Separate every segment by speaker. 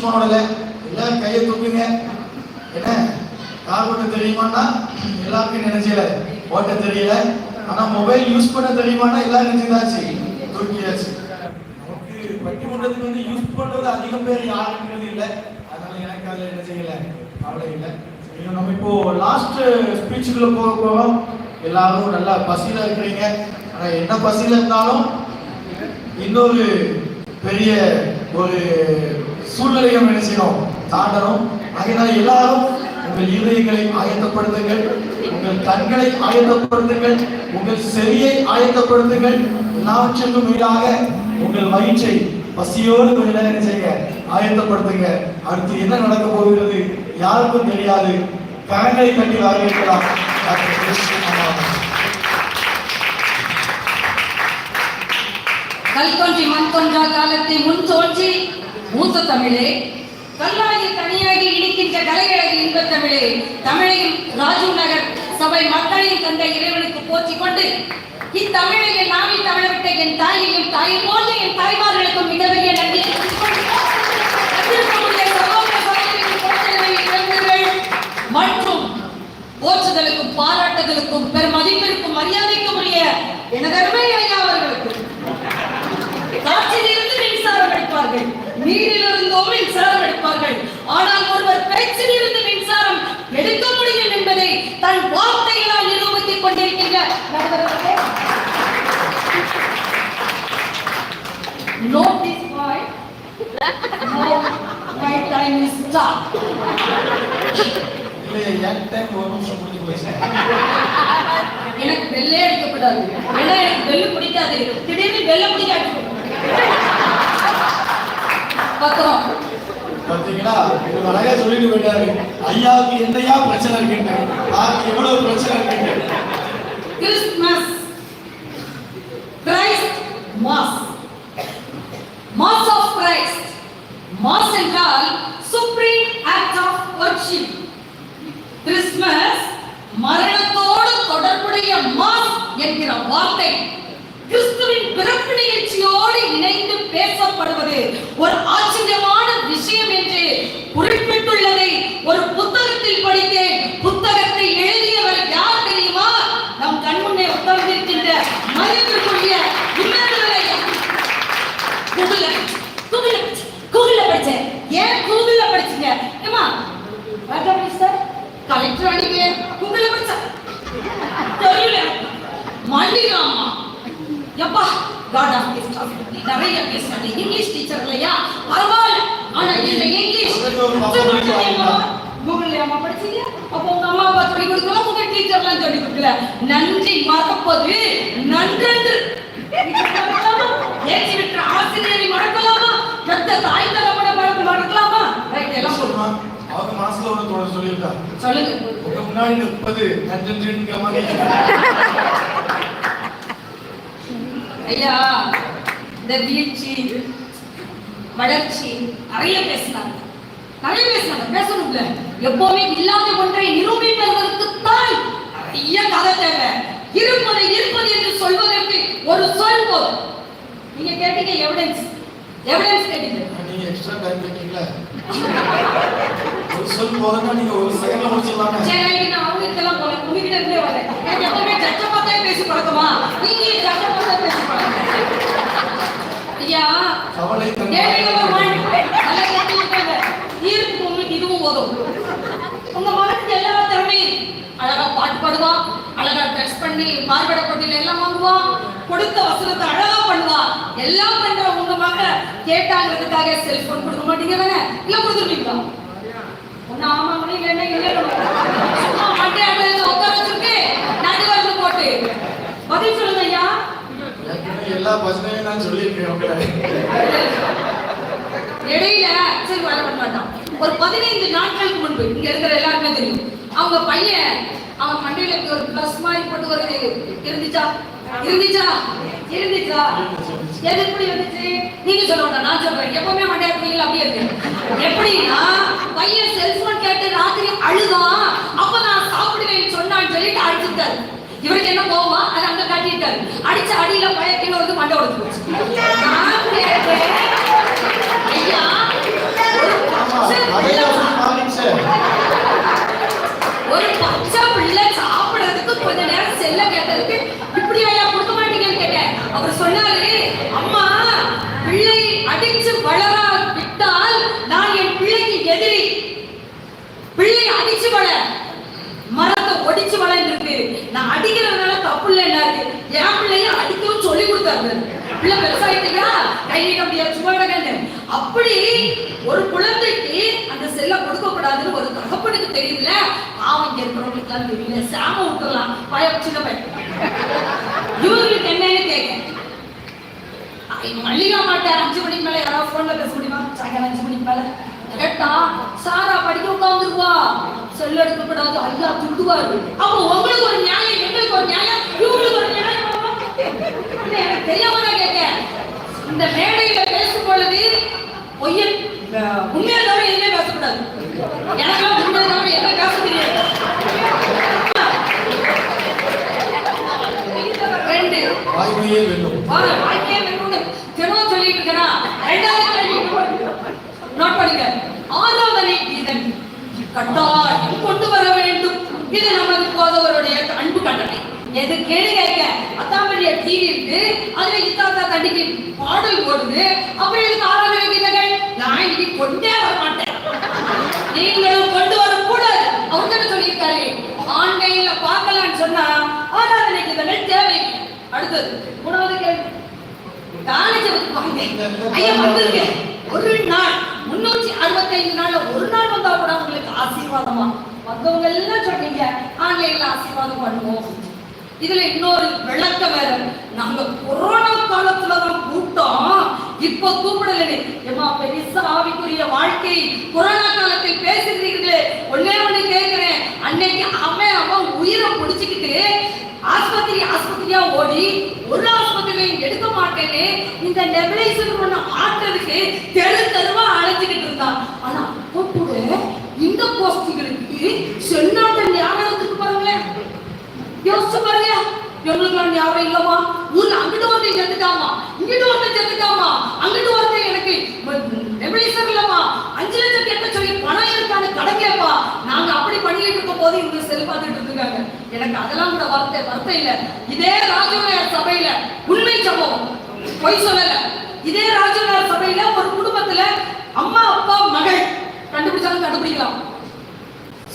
Speaker 1: Use பண்ணல எல்லாம் கையை தூக்குங்க என்ன? கார் ஓட்ட தெரியுமான்னா? எல்லாருக்கும் நினைச்சல ஓட்ட தெரியல. ஆனா மொபைல் யூஸ் பண்ண தெரியுமான்னா எல்லாம் நினைச்சதாச்சு தூக்கியாச்சு. நமக்கு பட்டிமன்றத்துக்கு வந்து யூஸ் பண்றது அதிகம் பேர் யாருங்கிறது இல்ல. அதனால எனக்கு அதுல என்ன செய்யல? கவலை இல்லை. நம்ம இப்போ லாஸ்ட் ஸ்பீச்சுக்குள்ள போக போகிறோம் எல்லாரும் நல்லா பசியில இருக்கிறீங்க. ஆனா என்ன பசியில இருந்தாலும் இன்னொரு பெரிய ஒரு சூழ்நிலையை நம்ம என்ன செய்யணும்? தாண்டணும். அதனால் எல்லாரும் உங்கள் இதயங்களை ஆயத்தப்படுத்துங்கள். உங்கள் கண்களை ஆயத்தப்படுத்துங்கள். உங்கள் செவியை ஆயத்தப்படுத்துங்கள். எல்லாவற்றிற்கும் மீதாக உங்கள் வயிற்றை பசியோடு கொஞ்ச நேரம் என்ன செய்யுங்க? ஆயத்தப்படுத்துங்க. அடுத்து என்ன நடக்க போகிறது? யாருக்கும் தெரியாது. கரங்களை கட்டி வரவேற்கலாம்.
Speaker 2: கல் தோன்றி மண் தோன்றா காலத்தை முன் தோன்றி மூத்த தமிழே கல்லாயில் தனியாகி இடிக்கின்ற கலையழகு இன்பத் தமிழே தமிழையும் ராஜீவ் நகர் சபை மக்களையும் தந்த இறைவனுக்கு போற்றிக் கொண்டு இத்தமிழை என் நாவில் தமிழவிட்ட என் தாயையும் தாயை போன்ற என் தாய்மார்களுக்கும் மிகப்பெரிய நன்றி மற்றும் போற்றுதலுக்கும் பாராட்டுதலுக்கும் பெரும் மதிப்பிற்கும் மரியாதைக்கும் உரிய எனதருமை ஐயா அவர்களுக்கு. காட்சியிலிருந்து மின்சாரம் எடுப்பார்கள் நீரிலிருந்தோ மின்சாரம் எடுப்பார்கள். ஆனால் ஒருவர் பேச்சிலிருந்து மின்சாரம் எடுக்க முடியும் என்பதை தன் வார்த்தைகளால் நிரூபித்துக் கொண்டிருக்கின்ற நடுவர்களே point. Now my time is எனக்கு வெள்ளே அடிக்கப்படாது ஏன்னா எனக்கு வெள்ளு பிடிக்காது. திடீர்னு வெள்ளை பிடிக்காது. பத்திரம்
Speaker 1: பாத்தீங்களா இது அழகா சொல்லிட்டு போயிட்டாரு. ஐயாவுக்கு என்னையா பிரச்சனை யாருக்கு எவ்வளவு பிரச்சனை இருக்குன்னு
Speaker 2: Christmas. Christ mass. Mass of Christ. Mass என்றால் supreme act of worship Christmas மரணத்தோடு தொடர்புடைய மாஸ் என்கிற வார்த்தை. கிறிஸ்துவின் பிறப்பு நிகழ்ச்சியோடு இணைந்து பேசப்படுவது ஒரு ஆச்சரியமான விஷயம் என்று குறிப்பிட்டுள்ளதை ஒரு புத்தகத்தில் படித்தேன். புத்தகத்தை எழுதியவர் யார் தெரியுமா? நம் கண்முன்னே உட்கார்ந்திருக்கின்ற மதிப்பிற்குரிய கூகுள்ல கூகுள்ல கூகுள்ல படிச்சேன். ஏன் கூகுள்ல படிச்சீங்க? ஏமா வாட் சார்? கலெக்டர் அடிக்கிறேன் கூகுள்ல படிச்சா தெரியல மல்லிகாமா எப்பா காட் ஆஃப் கிஃப்ட் ஆஃப் நிறைய பேசுறாங்க இங்கிலீஷ் டீச்சர் இல்லையா? பரவாயில்ல. ஆனா இந்த இங்கிலீஷ் கூகுள்ல அம்மா படிச்சீங்க அப்போ உங்க அம்மா அப்பா சொல்லி கொடுக்கல உங்க டீச்சர்லாம் சொல்லி கொடுக்கல. நன்றி மறப்பது நன்றன்று. ஏற்றி விட்ட ஆசிரியரை மறக்கலாமா? பெத்த தாய் மறக்க மறக்கலாமா ரைட் எல்லாம் சொல்லுமா
Speaker 1: அவங்க மனசுல ஒரு தோழர் சொல்லியிருக்கா
Speaker 2: சொல்லுங்க.
Speaker 1: முன்னாடி நன்றென்றுங்கிற மாதிரி.
Speaker 2: ஐயா இந்த வீழ்ச்சி வளர்ச்சி நிறைய பேசினாங்க நிறைய பேசினாங்க பேசணும்ல. எப்பவுமே இல்லாத ஒன்றை நிரூபிப்பதற்கு தான் நிறைய கதை தேவை. இருப்பதை இருப்பது என்று சொல்வதற்கு ஒரு சொல் போதும். நீங்க கேட்டீங்க எவிடன்ஸ் எவிடன்ஸ் கேட்டீங்க.
Speaker 1: நீங்க எக்ஸ்ட்ரா டைம் கேட்டீங்களா ஒரு சொல் போதுன்னா நீங்க ஒரு செகண்ட்ல முடிச்சிடலாமே.
Speaker 2: சரி நான் அவங்களுக்கெல்லாம் போல. உங்ககிட்ட இருந்தே வரேன். எப்பவுமே ஜட்ஜ பார்த்தே பேசி பழக்கமா? நீங்க ஜட்ஜ பார்த்தே பேசி
Speaker 1: கவலை
Speaker 2: தீர்ப்பு உங்களுக்கு இதுவும் உதவும் உங்க மகனுக்கு எல்லா திறமையும் அழகா பாட்டு அழகா ட்ரெஸ் பண்ணி மார்பட போட்டியில எல்லாம் வாங்குவான் கொடுத்த வசனத்தை அழகா பண்ணுவான் எல்லாம் பண்ற உங்க மக கேட்டாங்கிறதுக்காக செல்போன் கொடுக்க மாட்டீங்க தானே? இல்ல கொடுத்துருவீங்களா? ஒண்ணு ஆமா மணி இல்லைன்னா இல்லை சும்மா மண்டே அடையில உட்கார வச்சிருக்கு நடுவர்ல போட்டு பதில் சொல்லுங்க ஐயா
Speaker 1: ஏற்கனவே எல்லா பசங்களையும் நான் சொல்லியிருக்கேன் உங்களை.
Speaker 2: இடையில சரி வர மாட்டான் ஒரு பதினைந்து நாட்களுக்கு முன்பு இங்க இருக்கிற எல்லாருமே தெரியும். அவங்க பையன் அவன் மண்டையில ஒரு பிளஸ் மாதிரி போட்டு ஒரு இருந்துச்சா? இருந்துச்சா? இருந்துச்சா? எது எப்படி வந்துச்சு? நீங்க சொல்ல வேண்டாம் நான் சொல்றேன். எப்பவுமே மண்டையா இருக்கீங்களா? அப்படியே இருக்கு. எப்படின்னா பையன் செல்போன் கேட்டு ராத்திரி அழுதான். அப்ப நான் சாப்பிடுவேன் சொன்னான்னு சொல்லிட்டு அடிச்சுட்டாரு இவருக்கு என்ன கோவமா? அது அங்க காட்டிட்டாரு. அடிச்ச அடியில பழைய வந்து மண்டை உடச்சு ஐயா ஒரு பச்சை பிள்ளை சாப்பிடறதுக்கு கொஞ்ச நேரம் செல்ல கேட்டதுக்கு இப்படி ஐயா கொடுக்க மாட்டீங்கன்னு கேட்டேன். அவர் சொன்னாரு அம்மா பிள்ளை அடிச்சு வளரா விட்டால் நான் என் பிள்ளைக்கு எதிரி. பிள்ளை அடிச்சு வளர். ஒடிச்சு வளர்ந்துருக்கு நான் அடிக்கிறதுனால தப்பு இல்லை இருக்கு என் பிள்ளைய அடிக்கவும் சொல்லி கொடுத்தாரு பிள்ளை பெருசாயிட்டீங்களா? கை நீக்க முடியாது சும்மா அப்படி ஒரு குழந்தைக்கு அந்த செல்ல கொடுக்க கூடாதுன்னு ஒரு தகப்பனுக்கு தெரியல பாவம் இங்க இருக்கிறவங்களுக்குலாம் தெரியல. சாம விட்டுலாம் பய சின்ன பையன் இவங்களுக்கு என்னன்னு கேட்க மல்லிகா மாட்டேன் அஞ்சு மணிக்கு மேல யாராவது போன்ல பேச முடியுமா? சாயங்காலம் அஞ்சு மணிக்கு மேல? கேட்டா சாரா படிக்க உட்காந்துருவா செல் எடுக்க கூடாது ஐயா துண்டுவாரு அப்போ உங்களுக்கு ஒரு நியாயம் எங்களுக்கு ஒரு நியாயம் இவங்களுக்கு ஒரு நியாயம். எனக்கு தெரியாம தான் கேட்டேன் இந்த மேடையில பேசும் பொழுது பொய்யன் அஹ், உண்மையை தவிர எதுவுமே பேசக்கூடாது. எனக்கெல்லாம் உண்மையை தவிர என்ன பேச தெரியாது. ரெண்டு
Speaker 1: வாய்மையே
Speaker 2: வாழ்க்கையே வெறும்னு தினம் சொல்லிட்டு இருக்கேனா? ரெண்டாவது கேள்வி. நோட் பண்ணுங்க. ஆராதனை இதன் கட்டாயம் கொண்டு வர வேண்டும். இது நமது போதவருடைய அன்பு கட்டளை. எது கேள்வி கேட்க அத்தாமரிய டிவி இருக்கு அதுல இத்தாத்தா தண்ணிக்கு பாடல் போடுது. அப்புறம் எதுக்கு ஆராதனை கீதங்கள் நான் இனி கொண்டே வர மாட்டேன். நீங்களும் கொண்டு வரக்கூடாது அவர் தானே சொல்லியிருக்காரு. ஆன்லைன்ல பார்க்கலாம்னு சொன்னா ஆராதனை கீதங்கள் தேவை அடுத்தது மூணாவது கேள்வி. தானே ஐயா வந்திருக்கேன் ஒரு நாள். முன்னூற்றி அறுபத்தைந்து நாள்ல ஒரு நாள் வந்தா கூட உங்களுக்கு ஆசீர்வாதமா? மத்தவங்க எல்லாம் சொன்னீங்க. ஆன்லைன்ல ஆசீர்வாதம் பண்ணுவோம். இதுல இன்னொரு விளக்கம் வேற. நாங்க கொரோனா காலத்துலதான் கூட்டம். இப்ப கூப்பிடல ஏமா பெருசா ஆவிக்குரிய வாழ்க்கை. கொரோனா காலத்தில் பேசுகிறீர்களே ஒன்னே ஒண்ணு கேட்கிறேன். அன்னைக்கு அவன் அவன் உயிரை பிடிச்சுக்கிட்டு ஆஸ்பத்திரி ஆஸ்பத்திரியா ஓடி ஒரு ஆஸ்பத்திரியும் எடுக்க மாட்டேன்னு இந்த நெபிலைசர் ஒண்ணு ஆட்டுறதுக்கு தெரு தெருவா அழைச்சிக்கிட்டு இருந்தான். ஆனா அப்போ கூட இந்த கோஷ்டிகளுக்கு சென்னாட்ட ஞாபகத்துக்கு பாருங்களேன். யோசிச்சு பாருங்க. எங்களுக்கு ஞாபகம் இல்லமா ஊர்ல அங்கிட்டு ஒருத்தன் செத்துட்டாமா? இங்கிட்டு ஒருத்தன் செத்துட்டாமா? அங்கிட்டு ஒருத்தன் எனக்கு நெபிலைசர் இல்லமா அஞ்சு லட்சம் கேட்ட சொல்லி பணம் இருக்கான்னு கடன் கேப்பா. நாங்க அப்படி பண்ணிட்டு இருக்கும் போது இவங்க செல்பாத்துட்டு இருக்காங்க எனக்கு அதெல்லாம் கூட வார்த்தை வார்த்தை இல்ல. இதே ராஜநாயர் சபையில உண்மை சம்பவம் பொய் சொல்லல. இதே ராஜநாயர் சபையில ஒரு குடும்பத்துல அம்மா அப்பா மகள் கண்டுபிடிச்சாலும் கண்டுபிடிக்கலாம்.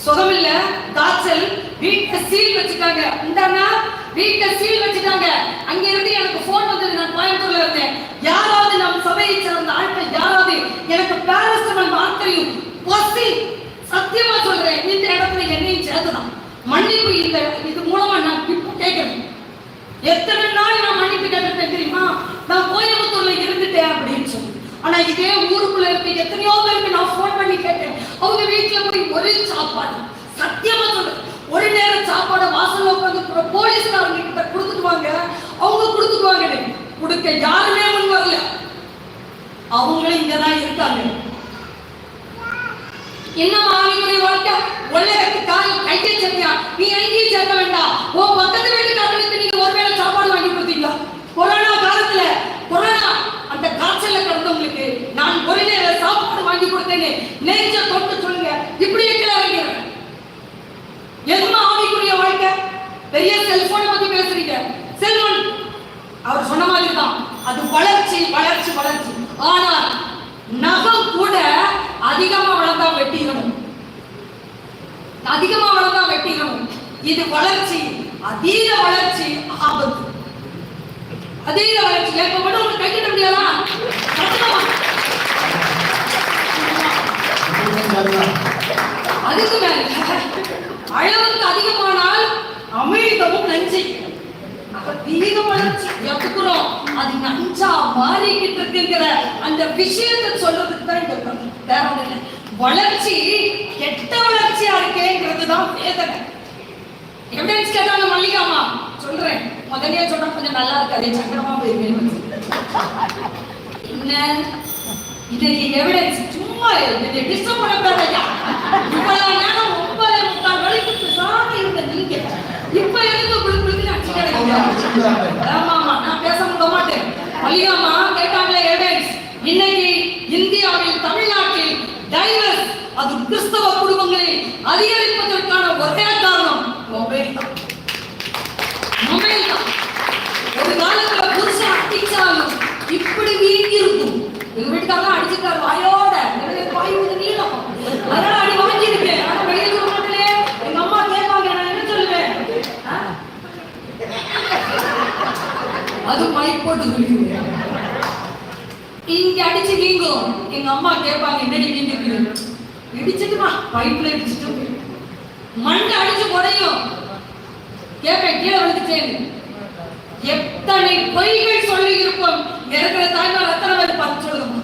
Speaker 2: சுகமில்ல காய்ச்சல் வீட்டை சீல் வச்சுட்டாங்க. இந்தாண்ணா வீட்டை சீல் வச்சுட்டாங்க. அங்க இருந்து எனக்கு போன் வந்தது நான் கோயம்புத்தூர்ல இருந்தேன். யாராவது நம் சபையை சேர்ந்த ஆட்கள் யாராவது எனக்கு பேரஸ்டமல் மாத்திரையும் பொசி சத்தியமா சொல்றேன். இந்த இடத்துல என்னையும் சேர்த்துதான். மன்னிப்பு இந்த இது மூலமா நான் இப்போ கேட்கிறேன். எத்தனை நாள் நான் மன்னிப்பு கேட்டிருக்கேன் தெரியுமா? நான் கோயம்புத்தூர்ல இருந்துட்டேன் அப்படின்னு சொல்லி. ஆனா இதே ஊருக்குள்ள இருக்க எத்தனையோ பேருக்கு நான் போன் பண்ணி கேட்டேன். அவங்க வீட்டுல போய் ஒரே சாப்பாடு. சத்தியமா சொல்றேன். ஒரு நேரம் சாப்பாடு வாசல்ல உட்காந்து போலீஸ்காரங்க கிட்ட கொடுத்துடுவாங்க அவங்க கொடுத்துடுவாங்க கொடுக்க யாருமே முன் வரல. அவங்களும் இங்கதான் இருக்காங்க. என்ன மாணவியுடைய வாழ்க்கை? உலகத்து கால் கையை சேர்த்தியா நீ எங்கேயும் சேர்க்க வேண்டாம். உன் பக்கத்து வீட்டுக்காரங்களுக்கு நீங்க ஒருவேளை சாப்பாடு வாங்கி கொடுத்தீங்களா கொரோனா காலத்துல கொரோனா அந்த காய்ச்சல்ல கிடந்தவங்களுக்கு நான் ஒரு நேரம் சாப்பாடு வாங்கி கொடுத்தேன்னு நெஞ்ச தொட்டு சொல்லுங்க. இப்படி இருக்கிற வைக்கிறேன் எதுமா ஆவிக்குரிய வாழ்க்கை? பெரிய செல்போனை பத்தி பேசுறீங்க. செல்போன் அவர் சொன்ன மாதிரி தான் அது வளர்ச்சி வளர்ச்சி வளர்ச்சி. ஆனால் நகம் கூட அதிகமா வளர்ந்தா வெட்டிக்கணும் அதிகமா வளர்ந்தா வெட்டிக்கணும் இது வளர்ச்சி அதீத வளர்ச்சி ஆபத்து. அதீத வளர்ச்சி. எப்ப மட்டும் உங்களுக்கு கை கட்ட முடியாதா கட்டணுமா? அதுக்கு மேல. அளவுக்கு அதிகமானால் அமிழ்தமும் நஞ்சை. அப்ப அதிக வளர்ச்சி எப்பக்குறோம் அது நஞ்சா மாறிக்கிட்டு இருக்குங்கிற அந்த விஷயத்தை சொல்றதுக்கு தான் இந்த வேற ஒண்ணும் இல்லை வளர்ச்சி கெட்ட வளர்ச்சியா இருக்கேங்கிறது தான் வேதனை. எவிடன்ஸ் கேட்டாங்க மல்லிகாமா சொல்றேன். முதல்லயே சொன்னா கொஞ்சம் நல்லா இருக்காது. சங்கடமா போயிருக்கேன் என்ன? இதுக்கு எவிடன்ஸ் சும்மா இதை டிஸ்டர்ப் பண்ணக்கூடாது இவ்வளவு நேரம் ஒன்பது முக்கால் வரைக்கும் பேசாம இருந்த நீங்க இப்ப எதுக்கு குளு குளுக்கு அடிச்சுக்கிறீங்க ஆமா நான் பேச முடிய மாட்டேன் மல்லிகாமா கேட்டாங்களே எவிடன்ஸ் இன்னைக்கு இந்தியாவில் தமிழ்நாட்டில் டைவர்ஸ் அது கிறிஸ்தவ குடும்பங்களை அதிகரிப்பதற்கான ஒரே காரணம் மொபைல் தான் மொபைல் தான் ஒரு காலத்துல புருஷன் அடிச்சாலும் இப்படி வீங்கி இருக்கும் எங்க வீட்டுக்காரங்க அடிச்சிருக்காரு வாயோட எனக்கு வாய் வந்து நீளம் அதனால அடி வாங்கி இருக்கேன் ஆனா வெளியே சொல்ல அது மைக் போட்டு சொல்லிடுங்க இங்க அடிச்சு நீங்கோ எங்க அம்மா கேட்பாங்க என்னடி நீங்க இடிச்சிட்டுமா பைப்ல இடிச்சிட்டு மண்ணை அடிச்சு உடையும் கேட்பேன் கீழே விழுந்துட்டேன். எத்தனை பொய்கள் சொல்லி இருப்போம் இருக்கிற தாய்மார் எத்தனை பேர் பார்த்து சொல்லுங்க.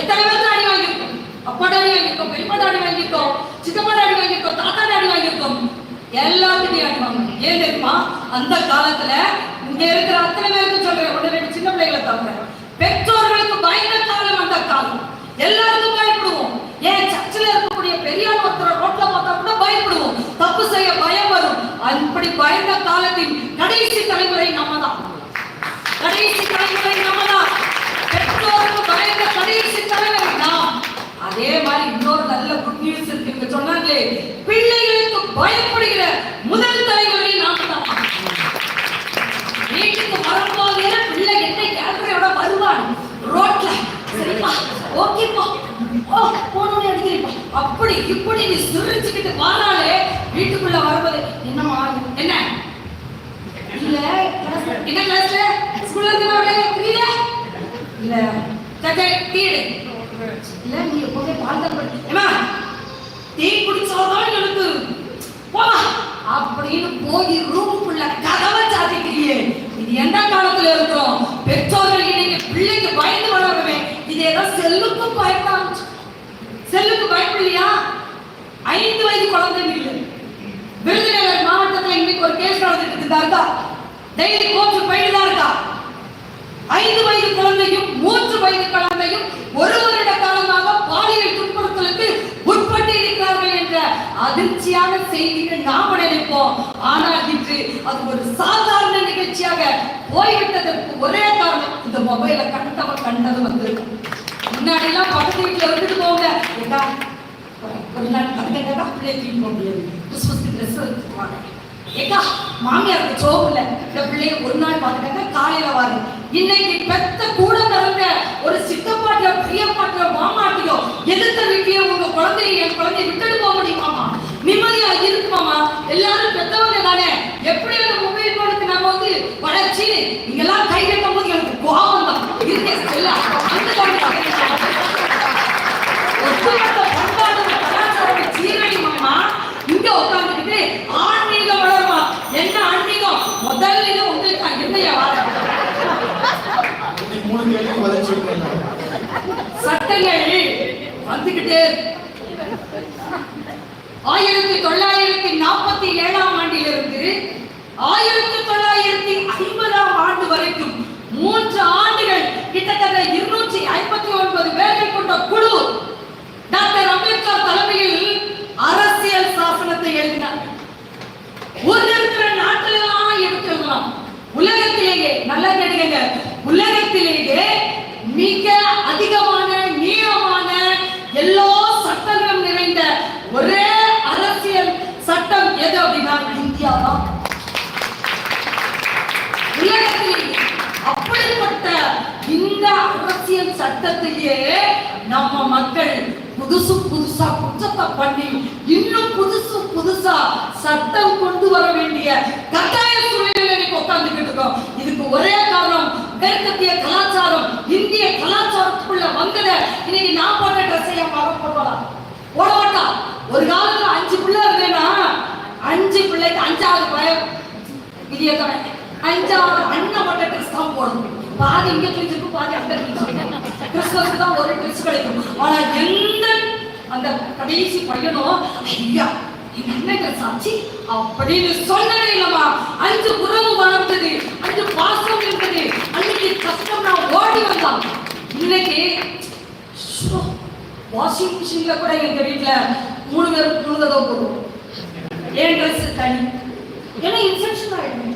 Speaker 2: எத்தனை பேர் அடி வாங்கியிருக்கோம்? அப்பா அடி வாங்கியிருக்கோம் பெரியப்பாட்ட அடி வாங்கியிருக்கோம் சித்தப்பாட்ட அடி வாங்கியிருக்கோம் தாத்தாட்ட அடி வாங்கியிருக்கோம். எல்லாத்துட்டையும் அடி வாங்க ஏன் தெரியுமா? அந்த காலத்துல இங்க இருக்கிற அத்தனை பேருக்கு சொல்றேன். ஒண்ணு ரெண்டு சின்ன பிள்ளைகளை தவிர பெற்றோர்களுக்கு பயந்த காலம் அந்த காலம் எல்லாருக்கும் பயப்படுவோம். ஏன் சர்ச்சில் இருக்கக்கூடிய பெரியார் ஒருத்தர் ரோட்ல பார்த்தா கூட பயப்படுவோம். தப்பு செய்ய பயம் வரும். அப்படி பயந்த காலத்தின் கடைசி தலைமுறை நம்ம தான் கடைசி தலைமுறை நம்ம தான் பெற்றோருக்கு பயந்த கடைசி தலைமுறை நாம். அதே மாதிரி இன்னொரு நல்ல குட் நியூஸ் இருக்கு. சொன்னாங்களே பிள்ளைகளுக்கு பயப்படுகிற முதல் தலைமுறை நாம தான் வீட்டுக்கு வரும்போது பிள்ளை என்ன கேட்கறோட வருவான். ரோட்ல. சரிப்பா. ஓகேப்பா. ஓ போனோட அடிக்கிறீப்பா அப்படி இப்படி நீ சிரிச்சுக்கிட்டு வாராலே வீட்டுக்குள்ள வரும்போது என்னம்மா என்ன? இல்ல என்ன கிளாஸ்ல ஸ்கூல்ல இருக்கிறவங்க புரியல இல்ல. சட்டை தீடு இல்ல நீ எப்போதே பால் தீ குடிச்சாதான் எனக்கு போவா அப்படின்னு போய் ரூமுக்குள்ள கதவை சாத்திக்கிறியே இது எந்த காலத்துல இருக்கிறோம் பெற்றோர்கள் இன்னைக்கு பிள்ளைக்கு பயந்து வளரவே இது ஏதோ செல்லுக்கும் பயப்படாம செல்லுக்கு பயப்படலையா ஐந்து வயது குழந்தை இல்லை. விருதுநகர் மாவட்டத்துல இன்னைக்கு ஒரு கேஸ் நடந்துட்டு இருக்குதா இருக்கா? டெய்லி கோர்ட்டு போயிட்டு தான் இருக்கா? ஐந்து வயது குழந்தையும் மூன்று வயது குழந்தையும் ஒரு வருட காலமாக பாலியல் துன்புறுத்தலுக்கு உட்பட்டு இருக்கிறார்கள் என்ற அதிர்ச்சியான செய்திகள் நாம் நினைப்போம். ஆனால் இன்று அது ஒரு சாதாரண நிகழ்ச்சியாக போய்விட்டதற்கு ஒரே காரணம் இந்த மொபைலை கண்டவன் கண்டது வந்திருக்கும் முன்னாடி எல்லாம் பக்கத்து வீட்டுல இருந்துட்டு போங்க. ஏண்டா? ஒரு நாள் தங்கக்கா பிள்ளைய தூக்கி போக முடியாது. கிறிஸ்மஸ்க்கு ட்ரெஸ் எடுத்துக்குவாங்க ஏக்கா மாமியாருக்கு சோப்பு இந்த பிள்ளைய ஒரு நாள் பார்த்துட்டாங்க காலையில வாரு. இன்னைக்கு பெத்த கூட பிறந்த ஒரு சித்தப்பாட்டியோ பிரியப்பாட்டியோ மாமாட்டியோ எதிர்த்த வீட்டையோ உங்க குழந்தைய என் குழந்தைய விட்டுட்டு போக முடியுமாமா நிம்மதியா இருக்குமாமா எல்லாரும் பெத்தவங்க தானே. எப்படி அந்த மொபைல் போனுக்கு நம்ம வந்து வளர்ச்சி. நீங்க எல்லாம் கை கட்டும் போது எனக்கு கோபம் தான் இருக்கே செல்ல அந்த ஒட்டுமொத்த பண்பாடு கலாச்சாரத்தை சீரழிமாமா இங்க உட்கார்ந்துக்கிட்டு ஆன்மீகம் வளருமா. என்ன ஆன்மீகம்? முதல்ல உங்களுக்கு என்னையா சட்டங்கள் வந்துகிட்டே. ஆயிரத்தி தொள்ளாயிரத்தி நாற்பத்தி ஏழாம் ஆண்டிலிருந்து ஆயிரத்தி தொள்ளாயிரத்தி ஐம்பதாம் ஆண்டு வரைக்கும் மூன்று ஆண்டுகள் கிட்டத்தட்ட இருநூற்றி ஐம்பத்தி ஒன்பது பேர்கள் கொண்ட குழு டாக்டர் அம்பேத்கர் தலைமையில் அரசியல் சாசனத்தை எழுதினார். ஒரு இருக்கிற நாட்டிலாம் எடுத்துக்கலாம் உலகத்திலேயே நல்லா கேட்டுக்கங்க உலகத்திலேயே மிக அதிகமான நீளமான எல்லா சட்டங்களும் நிறைந்த ஒரே அரசியல் சட்டம் எது அப்படின்னா இந்தியா தான். உலகத்தில் அப்படிப்பட்ட இந்த அரசியல் சட்டத்தையே நம்ம மக்கள் புதுசு புதுசா குற்றத்தை பண்ணி இன்னும் புதுசு புதுசா சட்டம் கொண்டு வர வேண்டிய கட்டாய சூழ்நிலை உட்கார்ந்துக்கிட்டு இருக்கோம். இதுக்கு ஒரே காரணம் மேற்கத்திய கலாச்சாரம் இந்திய கலாச்சாரத்துக்குள்ள வந்தத இன்னைக்கு நான் போட்ட ட்ரெஸ்ஸை பார்க்க போடலாம் போடுவாளா போட மாட்டா ஒரு காலத்துல அஞ்சு பிள்ளை இருந்தேன்னா அஞ்சு பிள்ளைக்கு அஞ்சாவது பயம். இது எத்தனை அஞ்சாவது அண்ணன் மட்டும் ட்ரெஸ் தான் போடணும். பாதி இங்க கிழிஞ்சிருக்கும் பாதி அங்க கிழிஞ்சிருக்கும் கிறிஸ்துவருக்கு தான் ஒரு ட்ரெஸ் கிடைக்கும். ஆனா எந்த அந்த கடைசி பையனும் ஐயா எங்க அண்ணன் சாட்சி? அப்படின்னு சொன்னதே இல்லம்மா. அஞ்சு உறவு வளர்ந்தது அஞ்சு பாசம் இருந்தது. அன்னைக்கு கஷ்டம் நான் ஓடி வந்தான். இன்னைக்கு வாஷிங் மிஷின்ல கூட எங்க வீட்டுல மூணு பேர் முழுவதும் போடுவோம் என் ட்ரெஸ் தனி? ஏன்னா இன்ஃபெக்ஷன் ஆயிடும்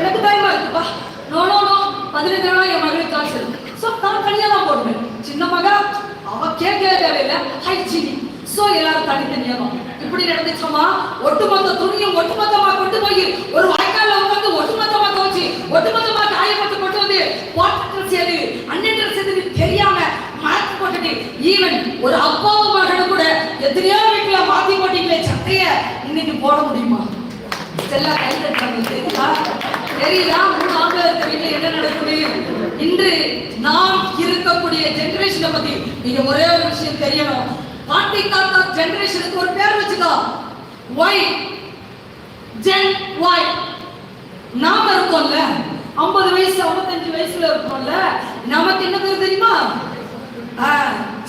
Speaker 2: எனக்கு பயமா இருக்குப்பா நோ நோ நோ பதினஞ்சு நாள் என் மகளுக்கு காய்ச்சல் ஸோ நான் தனியாக தான் போடுவேன். சின்ன மகா அவ கேட்கவே தேவையில்லை. ஹைஜீனி ஸோ எல்லாரும் தனித்தனியாக தான். இப்படி நடந்துச்சோமா ஒட்டுமொத்த துணியும் ஒட்டுமொத்தமா கொண்டு போய் ஒரு வாய்க்கால உட்காந்து ஒட்டுமொத்தமா துவச்சு ஒட்டுமொத்தமா காயப்பட்டு கொண்டு வந்து போட்ட ட்ரெஸ் எது? அண்ணன் ட்ரெஸ் எதுன்னு தெரியாம மாத்தி போட்டுட்டு ஈவன் ஒரு அப்பாவும் மகனும் கூட எத்தனையோ வீட்டுல மாத்தி போட்டீங்களே சட்டைய இன்னைக்கு போட முடியுமா? இதெல்லாம் கை தெரியுதா? தெரியுதா மூணு ஆம்பளை இருக்க வீட்டுல என்ன நடக்குது? இன்று நாம் இருக்கக்கூடிய ஜெனரேஷனை பத்தி நீங்க ஒரே ஒரு விஷயம் தெரியணும். பாட்டி தாத்தா ஜெனரேஷனுக்கு ஒரு பேர் வச்சுக்கோ. ஒய் ஜென் ஒய் நாம இருக்கோம்ல. ஐம்பது வயசு ஐம்பத்தஞ்சு வயசுல இருக்கோம்ல. நமக்கு என்ன பேர் தெரியுமா?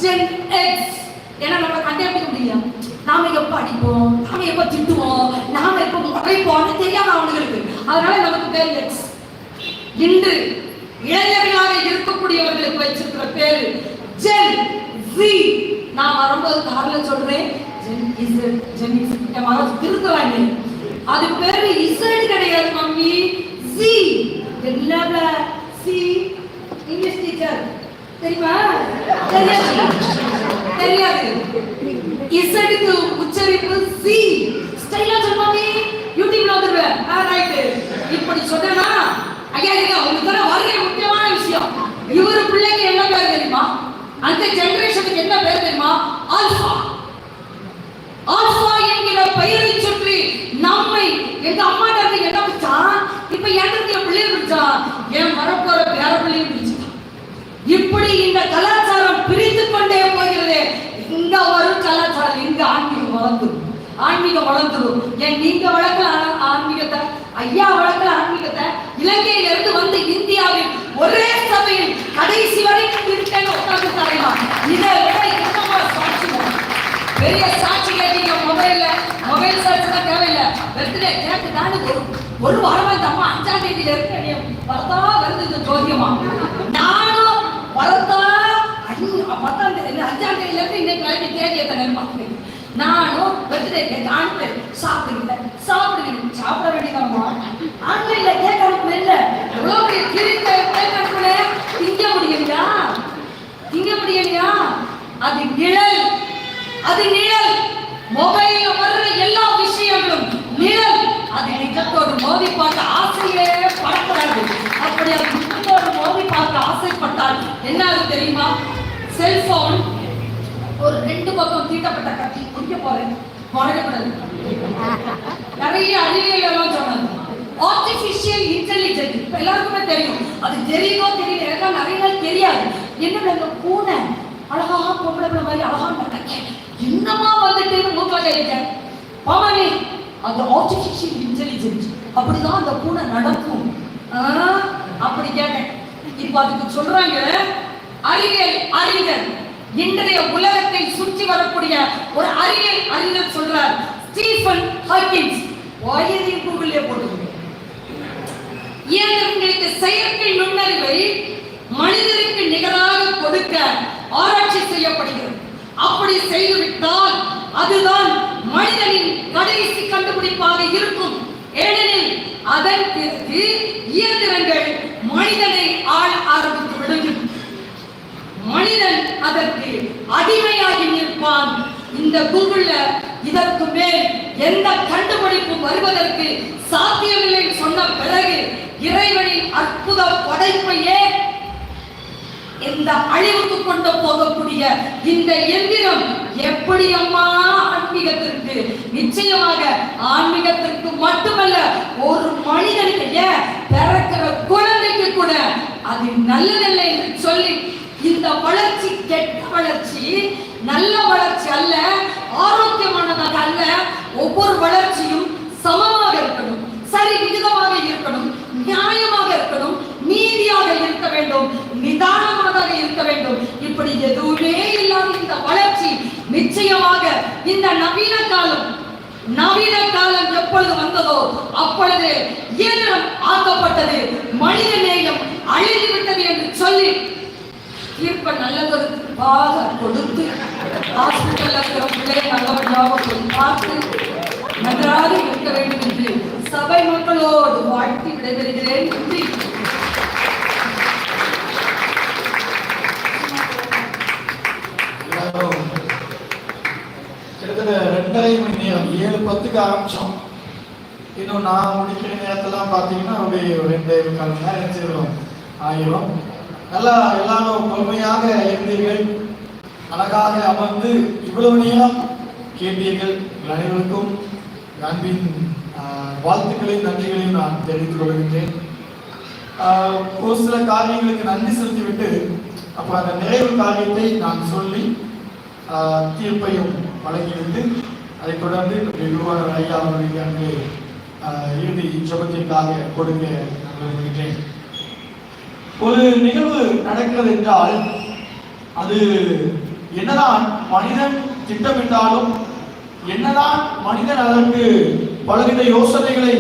Speaker 2: ஜென் எக்ஸ் ஏன்னா நம்ம கண்டுபிடிக்க முடியும். நாம எப்ப அடிப்போம்? நாம எப்ப திட்டுவோம்? நாம எப்ப முறைப்போம்னு தெரியாது அவங்களுக்கு அதனால நமக்கு பேர் எக்ஸ் இன்று இளைஞர்களாக இருக்கக்கூடியவர்களுக்கு வச்சிருக்கிற பேரு ஜென் ஜி நான் வரும்போது கார்ல சொல்றேன். ஜென் இசட் ஜென் இசட் வர அது பேரு இசட் கிடையாது மம்மி. ஜி என்னல சி இங்கிலீஷ் டீச்சர் தெரியுமா? தெரியாது. தெரியாது. இசட்டுக்கு உச்சரிப்பு சி ஸ்டைலா சொல்லுவாங்க. யூடியூப்ல வந்துருவேன் ஆ ரைட் இப்படி சொன்னா ஐயா ஐயா உங்களுக்கு தான் வருகை முக்கியமான விஷயம். இவரு பிள்ளைங்க என்ன பேர் தெரியுமா? அந்த ஜெனரேஷனுக்கு என்ன பேர் தெரியுமா? ஆல்பா ஆல்பா என்கிற பெயரை சுற்றி நம்மை எங்க அம்மாட்ட இருந்து என்ன பிடிச்சான் இப்ப எனக்கு என் பிள்ளைய பிடிச்சான் என் வரப்போற பேர பிள்ளையும் பிடிச்சான் இப்படி இந்த கலாச்சாரம் பிரித்து கொண்டே போகிறது இங்க வரும் கலாச்சாரம் இங்க ஆன்மீகம் வளர்ந்துடும் ஆன்மீகம் வளர்ந்துடும் ஏன் நீங்க வளர்க்கல ஆன்மீகத்தை? ஐயா வளர்க்கல ஆன்மீகத்தை? இலங்கையில இருந்து வந்து இந்தியாவில் ஒரே சபையில் கடைசி வரைக்கும் இருக்கேன்னு உட்கார்ந்து தரையா இதை விட என்னமா சாட்சி பெரிய சாட்சி கேட்டீங்க மொபைல்ல. மொபைல் சாட்சி தான் தேவையில்லை. பர்த்டே கேட்டு தானே ஒரு வாரமா இந்த அம்மா அஞ்சாம் தேதியில இருக்கு வரதா வருது இந்த ஜோதியமா நானும் வரதா அஞ்சு- பத்தாம் தேதி இல்ல, அஞ்சாம் தேதியில இருந்து இன்னைக்கு பார்க்கிறேன் நானும் பர்த்டே கேட்டு ஆன்லைன் சாப்பிடுங்க சாப்பிடுங்க சாப்பிட வேண்டியதாம்மா. ஆன்லைன்ல கேட்கறதுக்கு அனுப்புல இல்ல. எவ்வளவு பெரிய கிரிக்க அனுப்புல திங்க முடியலையா? திங்க முடியலையா? அது நிழல். அது நிழல். மொபைல வர்ற எல்லா விஷயங்களும் நிழல். அது நிஜத்தோடு மோதி பார்க்க ஆசையே படக்கூடாது. அப்படி அது நிஜத்தோடு மோதி பார்க்க ஆசைப்பட்டால் என்ன தெரியுமா? செல்போன் ஒரு ரெண்டு பக்கம் தீட்டப்பட்ட கட்டி குடிக்க போறேன் குறையக்கூடாது நிறைய அறிவியல் எல்லாம் சொன்னாங்க. ஆர்டிபிஷியல் இன்டெலிஜென்ஸ் இப்ப எல்லாருக்குமே தெரியும். அது தெரியுமோ தெரியல. எனக்கு நிறைய நாள் தெரியாது. என்னோட அந்த பூனை? அழகா பொம்பளை பிள்ளை மாதிரி அழகா நடக்க. என்னமா வந்துட்டு மூக்கா கேட்டேன் ஆமாமே அந்த ஆர்டிபிஷியல் இன்டெலிஜென்ஸ் அப்படிதான் அந்த பூனை நடக்கும். அப்படி கேட்டேன். இப்ப அதுக்கு சொல்றாங்க அறிவியல் அறிஞர். இன்றைய உலகத்தை சுற்றி வரக்கூடிய ஒரு அறிவியல் அறிஞர் சொல்றார் ஸ்டீஃபன் ஹாக்கின்ஸ். வாயதையும் கூகுளே போட்டுக்கோங்க இயந்திரங்களுக்கு செயற்கை நுண்ணறிவை மனிதருக்கு நிகராக கொடுக்க ஆராய்ச்சி செய்யப்படுகிறது. அப்படி செய்துவிட்டால் அதுதான் மனிதனின் கடைசி கண்டுபிடிப்பாக இருக்கும். ஏனெனில் அதன் பிறகு இயந்திரங்கள் மனிதனை ஆள் ஆரம்பித்து விடுகின்றன மனிதன் அதற்கு அடிமையாகி நிற்பான். இந்த குருள்ள இதற்கு மேல் எந்த கண்டுபிடிப்பு வருவதற்கு சாத்தியமில்லை சொன்ன பிறகு இறைவனின் அற்புத படைப்பையே இந்த அழிவுக்கு கொண்டு போகக்கூடிய இந்த எந்திரம் எப்படி அம்மா ஆன்மீகத்திற்கு? நிச்சயமாக ஆன்மீகத்திற்கு மட்டுமல்ல ஒரு மனிதனுடைய பிறக்கிற குழந்தைக்கு கூட அது நல்லதில்லை என்று சொல்லி இந்த வளர்ச்சி கெட்ட வளர்ச்சி நல்ல வளர்ச்சி அல்ல ஆரோக்கியமானதாக அல்ல. ஒவ்வொரு வளர்ச்சியும் சமமாக இருக்கணும் சரி விகிதமாக இருக்கணும் நியாயமாக இருக்கணும் நீதியாக இருக்க வேண்டும் நிதானமாக இருக்க வேண்டும். இப்படி எதுவுமே இல்லாத இந்த வளர்ச்சி நிச்சயமாக இந்த நவீன காலம் நவீன காலம் எப்பொழுது வந்ததோ அப்பொழுது இயந்திரம் ஆக்கப்பட்டது மனித நேயம் அழிந்து விட்டது என்று சொல்லி தீர்ப்ப நல்லதொரு பாக கொடுத்து ஹாஸ்பிட்டலில் இருக்கிற பிள்ளையை நல்லபடியாக பார்த்து நன்றாக இருக்க வேண்டும் என்று சபை மக்களோடு வாழ்த்து விடைபெறுகிறேன். நன்றி.
Speaker 1: கிட்டத்தட்ட ரெண்டரை மணி நேரம் ஏழு பத்துக்கு ஆரம்பிச்சோம். இன்னும் நான் முடிக்கிற நேரத்தெல்லாம் பார்த்தீங்கன்னா அப்படியே ஒரு ரெண்டே முக்கால் நேரம் ஆயிரும். நல்லா எல்லாரும் பொறுமையாக இருந்தீர்கள். அழகாக அமர்ந்து இவ்வளவு நேரம் கேட்டீர்கள். உங்கள் அனைவருக்கும் அன்பின் வாழ்த்துக்களையும் நன்றிகளையும் நான் தெரிவித்துக் கொள்கின்றேன். ஒரு சில காரியங்களுக்கு நன்றி செலுத்திவிட்டு அப்புறம் அந்த நிறைவு காரியத்தை நான் சொல்லி தீர்ப்பையும் வழங்கிவிட்டு அதைத் தொடர்ந்து நம்முடைய குருவாளர் ஐயா அவர்களுக்கு அங்கே இறுதி ஜபத்திற்காக கொடுக்க நான் விரும்புகிறேன் ஒரு நிகழ்வு நடக்கிறது என்றால் அது என்னதான் மனிதன் திட்டமிட்டாலும் என்னதான் மனிதன் அதற்கு பலவித யோசனைகளை